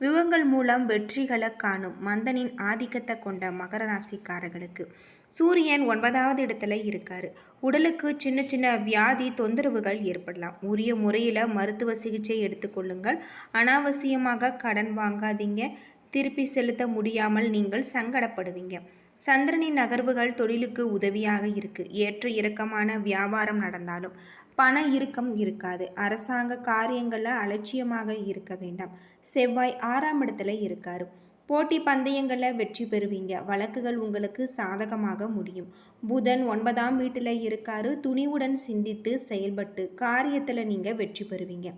விவங்கள் மூலம் வெற்றிகளை காணும் மந்தனின் ஆதிக்கத்தை கொண்ட மகர ராசிக்காரர்களுக்கு. சூரியன் ஒன்பதாவது இடத்துல இருக்காரு. உடலுக்கு சின்ன சின்ன வியாதி தொந்தரவுகள் ஏற்படலாம். உரிய முறையில் மருத்துவ சிகிச்சை எடுத்துக்கொள்ளுங்கள் அனாவசியமாக கடன் வாங்காதீங்க. திருப்பி செலுத்த முடியாமல் நீங்கள் சங்கடப்படுவீங்க. சந்திரனின் நகர்வுகள் தொழிலுக்கு உதவியாக இருக்குது ஏற்ற இறக்கமான வியாபாரம் நடந்தாலும் பண இறுக்கம் இருக்காது. அரசாங்க காரியங்களில் அலட்சியமாக இருக்க வேண்டாம். செவ்வாய் ஆறாம் இடத்துல இருக்கார். போட்டி பந்தயங்களில் வெற்றி பெறுவீங்க. வழக்குகள் உங்களுக்கு சாதகமாக முடியும். புதன் ஒன்பதாம் வீட்டில் இருக்காரு. துணிவுடன் சிந்தித்து செயல்பட்டு காரியத்தில் நீங்கள் வெற்றி பெறுவீங்க.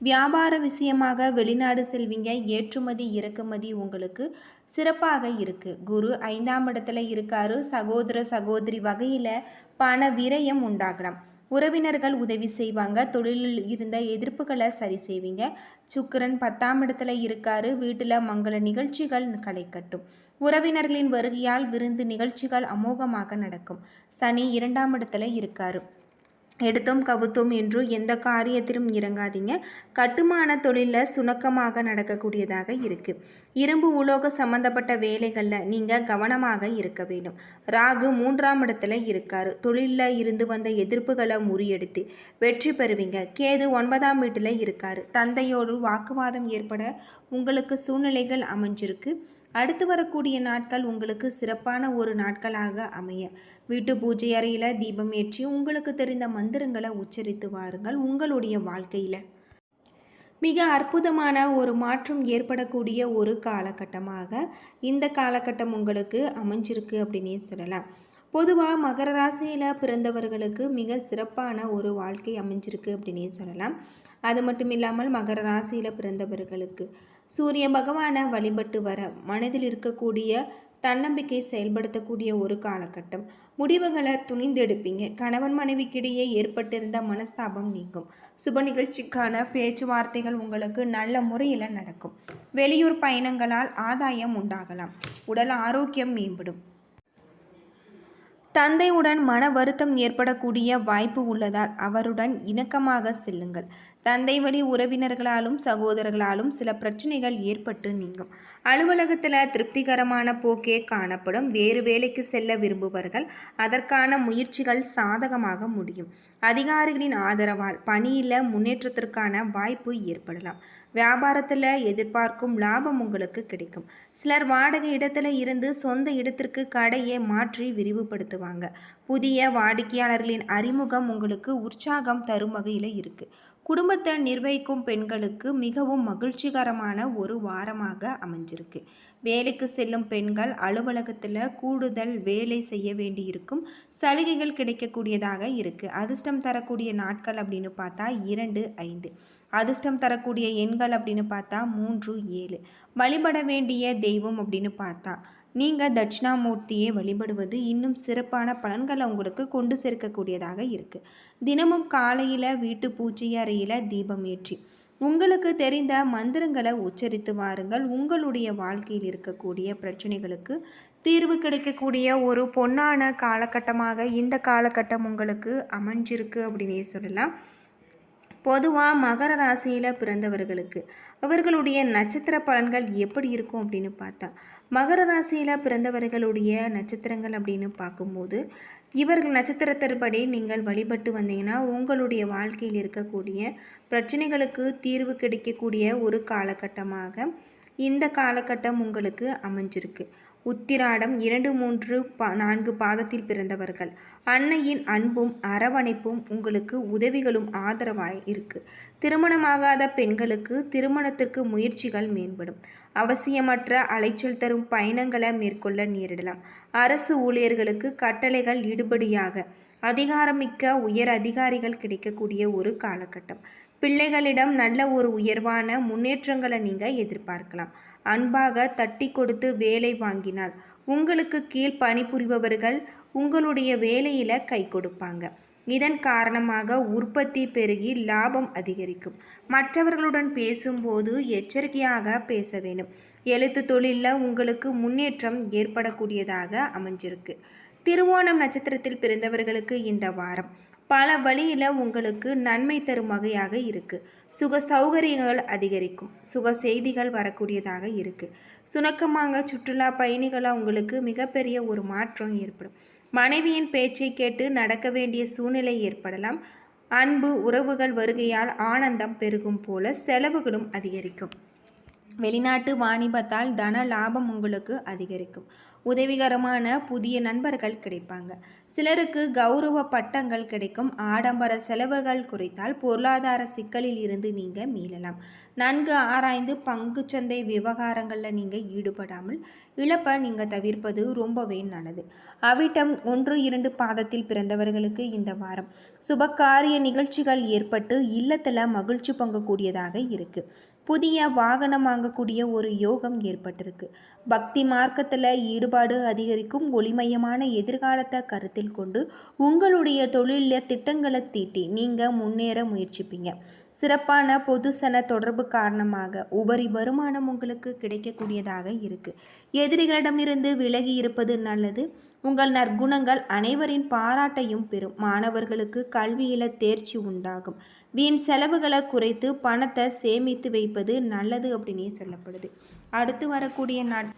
வியாபார விஷயமாக வெளிநாடு செல்வீங்க. ஏற்றுமதி இறக்குமதி உங்களுக்கு சிறப்பாக இருக்குது குரு ஐந்தாம் இடத்துல இருக்காரு. சகோதர சகோதரி வகையில் பண விரயம் உண்டாகலாம். உறவினர்கள் உதவி செய்வாங்க. தொழிலில் இருந்த எதிர்ப்புகளை சரி செய்வீங்க. சுக்கரன் பத்தாம் இடத்துல இருக்காரு. வீட்டில் மங்கள நிகழ்ச்சிகள் களை கட்டும் உறவினர்களின் வருகையால் விருந்து நிகழ்ச்சிகள் அமோகமாக நடக்கும். சனி இரண்டாம் இடத்துல இருக்காரு. எடுத்தோம் கவுத்தோம் என்று எந்த காரியத்திலும் இறங்காதீங்க. கட்டுமான தொழிலில் சுணக்கமாக நடக்கக்கூடியதாக இருக்குது இரும்பு உலோக சம்பந்தப்பட்ட வேலைகளில் நீங்கள் கவனமாக இருக்க வேண்டும். ராகு மூன்றாம் இடத்துல இருக்கார். தொழிலில் இருந்து வந்த எதிர்ப்புகளை முறியெடுத்து வெற்றி பெறுவீங்க. கேது ஒன்பதாம் வீட்டில் இருக்கார். தந்தையோடு வாக்குவாதம் ஏற்பட உங்களுக்கு சூழ்நிலைகள் அமைஞ்சிருக்கு. அடுத்து வரக்கூடிய நாட்கள் உங்களுக்கு சிறப்பான ஒரு நாட்களாக அமைய. வீட்டு பூஜை அறையில் தீபம் ஏற்றி உங்களுக்கு தெரிந்த மந்திரங்களை உச்சரித்து வாருங்கள் உங்களுடைய வாழ்க்கையில். மிக அற்புதமான ஒரு மாற்றம் ஏற்படக்கூடிய ஒரு காலகட்டமாக இந்த காலகட்டம் உங்களுக்கு அமைஞ்சிருக்கு அப்படின்னே சொல்லலாம். பொதுவாக மகர ராசியில் பிறந்தவர்களுக்கு மிக சிறப்பான ஒரு வாழ்க்கை அமைஞ்சிருக்கு அப்படின்னே சொல்லலாம். அது மட்டும் இல்லாமல் மகர ராசியில் பிறந்தவர்களுக்கு சூரிய பகவானை வழிபட்டு வர மனதில் இருக்கக்கூடிய தன்னம்பிக்கை செயல்படுத்தக்கூடிய ஒரு காலகட்டம். முடிவுகளை துணிந்தெடுப்பீங்க. கணவன் மனைவிக்கிடையே ஏற்பட்டிருந்த மனஸ்தாபம் நீங்கும். சுப நிகழ்ச்சிக்கான பேச்சுவார்த்தைகள் உங்களுக்கு நல்ல முறையில் நடக்கும். வெளியூர் பயணங்களால் ஆதாயம் உண்டாகலாம். உடல் ஆரோக்கியம் மேம்படும். தந்தையுடன் மன வருத்தம் ஏற்படக்கூடிய வாய்ப்பு உள்ளதால் அவருடன் இணக்கமாக செல்லுங்கள். தந்தை வழி உறவினர்களாலும் சகோதரர்களாலும் சில பிரச்சனைகள் ஏற்பட்டு நீங்கும். அலுவலகத்தில் திருப்திகரமான போக்கே காணப்படும். வேறு வேலைக்கு செல்ல விரும்புபவர்கள் அதற்கான முயற்சிகள் சாதகமாக முடியும். அதிகாரிகளின் ஆதரவால் பணியில் முன்னேற்றத்திற்கான வாய்ப்பு ஏற்படலாம். வியாபாரத்தில் எதிர்பார்க்கும் லாபம் உங்களுக்கு கிடைக்கும். சிலர் வாடகை இடத்துல இருந்து சொந்த இடத்திற்கு கடையை மாற்றி விரிவுபடுத்துவாங்க. புதிய வாடிக்கையாளர்களின் அறிமுகம் உங்களுக்கு உற்சாகம் தரும் வகையில் இருக்குது குடும்பத்தை நிர்வகிக்கும் பெண்களுக்கு மிகவும் மகிழ்ச்சிகரமான ஒரு வாரமாக அமைஞ்சிருக்கு. வேலைக்கு செல்லும் பெண்கள் அலுவலகத்தில் கூடுதல் வேலை செய்ய வேண்டியிருக்கும் சலுகைகள் கிடைக்கக்கூடியதாக இருக்குது அதிர்ஷ்டம் தரக்கூடிய நாட்கள் அப்படின்னு பார்த்தா இரண்டு ஐந்து. அதிர்ஷ்டம் தரக்கூடிய எண்கள் அப்படின்னு பார்த்தா மூன்று ஏழு. வழிபட வேண்டிய தெய்வம் அப்படின்னு பார்த்தா நீங்கள் தட்சிணாமூர்த்தியை வழிபடுவது இன்னும் சிறப்பான பலன்களை உங்களுக்கு கொண்டு சேர்க்கக்கூடியதாக இருக்குது தினமும் காலையில் வீட்டு பூஜை அறையில் தீபம் ஏற்றி உங்களுக்கு தெரிந்த மந்திரங்களை உச்சரித்து வாருங்கள். உங்களுடைய வாழ்க்கையில் இருக்கக்கூடிய பிரச்சனைகளுக்கு தீர்வு கிடைக்கக்கூடிய ஒரு பொன்னான காலகட்டமாக இந்த காலகட்டம் உங்களுக்கு அமைஞ்சிருக்கு அப்படின்னே சொல்லலாம். பொதுவாக மகர ராசியில் பிறந்தவர்களுக்கு அவர்களுடைய நட்சத்திர பலன்கள் எப்படி இருக்கும் அப்படின்னு பார்த்தா மகர ராசியில் பிறந்தவர்களுடைய நட்சத்திரங்கள் அப்படின்னு பார்க்கும்போது இவர்கள் நட்சத்திரத்தின்படி நீங்கள் வழிபட்டு வந்தீங்கன்னா உங்களுடைய வாழ்க்கையில் இருக்கக்கூடிய பிரச்சனைகளுக்கு தீர்வு கிடைக்கக்கூடிய ஒரு காலகட்டமாக இந்த காலகட்டம் உங்களுக்கு அமைஞ்சிருக்கு. உத்திராடம் இரண்டு மூன்று பா நான்கு பாதத்தில் பிறந்தவர்கள். அன்னையின் அன்பும் அரவணைப்பும் உங்களுக்கு உதவிகளும் ஆதரவாய் இருக்கு. திருமணமாகாத பெண்களுக்கு திருமணத்திற்கு முயற்சிகள் மேம்படும். அவசியமற்ற அலைச்சல் தரும் பயணங்களை மேற்கொள்ள நேரிடலாம். அரசு ஊழியர்களுக்கு கட்டளைகள் ஈடுபடியாக அதிகாரமிக்க உயர் அதிகாரிகள் கிடைக்கக்கூடிய ஒரு காலகட்டம். பிள்ளைகளிடம் நல்ல ஒரு உயர்வான முன்னேற்றங்களை நீங்கள் எதிர்பார்க்கலாம். அன்பாக தட்டி கொடுத்து வேலை வாங்கினால் உங்களுக்கு கீழ் பணிபுரிபவர்கள் உங்களுடைய வேலையில் கை கொடுப்பாங்க. இதன் காரணமாக உற்பத்தி பெருகி லாபம் அதிகரிக்கும். மற்றவர்களுடன் பேசும்போது எச்சரிக்கையாக பேச வேண்டும். எழுத்து தொழிலில் உங்களுக்கு முன்னேற்றம் ஏற்படக்கூடியதாக அமைஞ்சிருக்கு. திருவோணம் நட்சத்திரத்தில் பிறந்தவர்களுக்கு இந்த வாரம். பல வழியில் உங்களுக்கு நன்மை தரும் வகையாக இருக்குது சுக சௌகரியங்கள் அதிகரிக்கும். சுக செய்திகள் வரக்கூடியதாக இருக்குது சுணக்கமாக சுற்றுலா பயணிகளாக உங்களுக்கு மிகப்பெரிய ஒரு மாற்றம் ஏற்படும். மனைவியின் பேச்சை கேட்டு நடக்க வேண்டிய சூழ்நிலை ஏற்படலாம். அன்பு உறவுகள் வருகையால் ஆனந்தம் பெருகும் போல செலவுகளும் அதிகரிக்கும். வெளிநாட்டு வாணிபத்தால் தன லாபம் உங்களுக்கு அதிகரிக்கும். உதவிகரமான புதிய நண்பர்கள் கிடைப்பாங்க. சிலருக்கு கௌரவ பட்டங்கள் கிடைக்கும். ஆடம்பர செலவுகள் குறைத்தால் பொருளாதார சிக்கலில் இருந்து நீங்கள் மீளலாம். நன்கு ஆராய்ந்து பங்கு சந்தை விவகாரங்களில் நீங்கள் ஈடுபடாமல் இழப்பை நீங்கள் தவிர்ப்பது ரொம்பவே நல்லது. அவிட்டம் ஒன்று இரண்டு பாதத்தில் பிறந்தவர்களுக்கு இந்த வாரம். சுபகாரிய நிகழ்ச்சிகள் ஏற்பட்டு இல்லத்தில் மகிழ்ச்சி பங்கக்கூடியதாக இருக்குது புதிய வாகனம் வாங்கக்கூடிய ஒரு யோகம் ஏற்பட்டிருக்கு. பக்தி மார்க்கத்தில் ஈடுபாடு அதிகரிக்கும் ஒளிமயமான எதிர்காலத்தை கருத்தில் கொண்டு உங்களுடைய தொழிலில் திட்டங்களை தீட்டி நீங்கள் முன்னேற முயற்சிப்பீங்க. சிறப்பான பொதுசன தொடர்பு காரணமாக உபரி வருமானம் உங்களுக்கு கிடைக்கக்கூடியதாக இருக்குது எதிரிகளிடமிருந்து விலகி இருப்பது நல்லது. உங்கள் நற்குணங்கள் அனைவரின் பாராட்டையும் பெறும். மாணவர்களுக்கு கல்வியில் தேர்ச்சி உண்டாகும். வீண் செலவுகளை குறைத்து பணத்தை சேமித்து வைப்பது நல்லது அப்படின்னே சொல்லப்படுது. அடுத்து வரக்கூடிய நாட்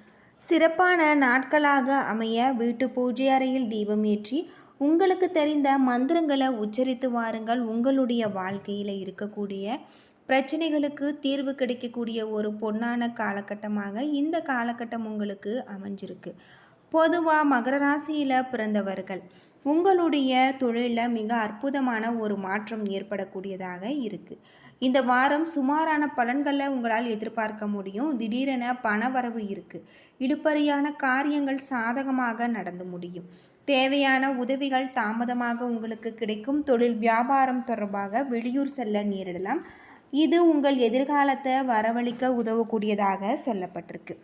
சிறப்பான நாட்களாக அமைய வீட்டு பூஜை அறையில் தீபம் ஏற்றி உங்களுக்கு தெரிந்த மந்திரங்களை உச்சரித்து வாருங்கள். உங்களுடைய வாழ்க்கையில் இருக்கக்கூடிய பிரச்சனைகளுக்கு தீர்வு கிடைக்கக்கூடிய ஒரு பொன்னான காலகட்டமாக இந்த காலகட்டம் உங்களுக்கு அமைஞ்சிருக்கு. பொதுவாக மகர ராசியில் பிறந்தவர்கள் உங்களுடைய தொழிலில் மிக அற்புதமான ஒரு மாற்றம் ஏற்படக்கூடியதாக இருக்குது இந்த வாரம் சுமாரான பலன்களை உங்களால் எதிர்பார்க்க முடியும். திடீரென பணவரவு இருக்குது இழுப்பறியான காரியங்கள் சாதகமாக நடந்து முடியும். தேவையான உதவிகள் தாமதமாக உங்களுக்கு கிடைக்கும். தொழில் வியாபாரம் தொடர்பாக வெளியூர் செல்ல நேரிடலாம். இது உங்கள் எதிர்காலத்தை வரவழிக்க உதவக்கூடியதாக சொல்லப்பட்டிருக்கு.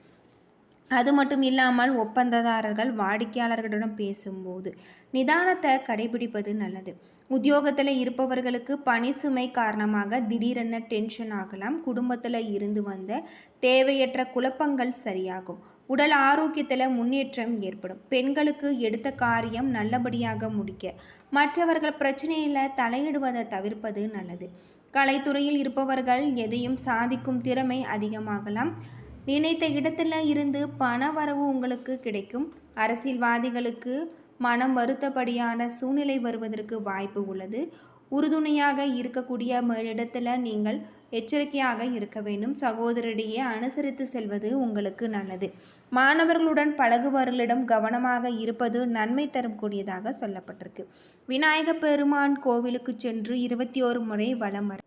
அது மட்டும் இல்லாமல் ஒப்பந்ததாரர்கள் வாடிக்கையாளர்களிடம் பேசும்போது நிதானத்தை கடைபிடிப்பது நல்லது. உத்தியோகத்தில் இருப்பவர்களுக்கு பணி சுமை காரணமாக திடீரென டென்ஷன் ஆகலாம். குடும்பத்தில் இருந்து வந்த தேவையற்ற குழப்பங்கள் சரியாகும். உடல் ஆரோக்கியத்தில் முன்னேற்றம் ஏற்படும். பெண்களுக்கு எடுத்த காரியம் நல்லபடியாக முடிக்க. மற்றவர்கள் பிரச்சனையில் தலையிடுவதை தவிர்ப்பது நல்லது. கலைத்துறையில் இருப்பவர்கள் எதையும் சாதிக்கும் திறமை அதிகமாகலாம். நினைத்த இடத்துல இருந்து பண வரவு உங்களுக்கு கிடைக்கும். அரசியல்வாதிகளுக்கு மனம் வருத்தப்படியான சூழ்நிலை வருவதற்கு வாய்ப்பு உள்ளது. உறுதுணையாக இருக்கக்கூடிய இடத்துல நீங்கள் எச்சரிக்கையாக இருக்க வேண்டும். சகோதரிடையே அனுசரித்து செல்வது உங்களுக்கு நல்லது. மாணவர்களுடன் பழகுபவர்களிடம் கவனமாக இருப்பது நன்மை தரக்கூடியதாக சொல்லப்பட்டிருக்கு. விநாயக பெருமான் கோவிலுக்கு சென்று இருபத்தி ஒரு முறை வலம் வர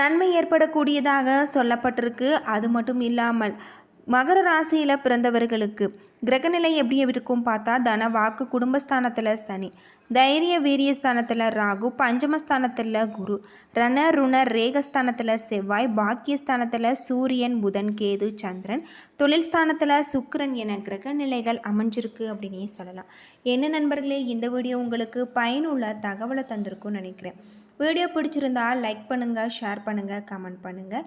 நன்மை ஏற்படக்கூடியதாக சொல்லப்பட்டிருக்கு. அது மட்டும் இல்லாமல் மகர ராசியில் பிறந்தவர்களுக்கு கிரகநிலை எப்படி இருக்கும் பார்த்தா தன வாக்கு குடும்பஸ்தானத்தில் சனி தைரிய வீரியஸ்தானத்தில் ராகு பஞ்சமஸ்தானத்தில் குரு ரண ருண ரேகஸ்தானத்தில் செவ்வாய் பாக்கியஸ்தானத்தில் சூரியன் புதன் கேது சந்திரன் தொழில் ஸ்தானத்தில் சுக்கரன் என கிரக நிலைகள் அமைஞ்சிருக்கு அப்படின்னே சொல்லலாம். என்ன நண்பர்களே இந்த வீடியோ உங்களுக்கு பயனுள்ள தகவலை தந்திருக்கும்னு நினைக்கிறேன். வீடியோ பிடிச்சிருந்தா லைக் பண்ணுங்கள் ஷேர் பண்ணுங்கள் கமெண்ட் பண்ணுங்கள்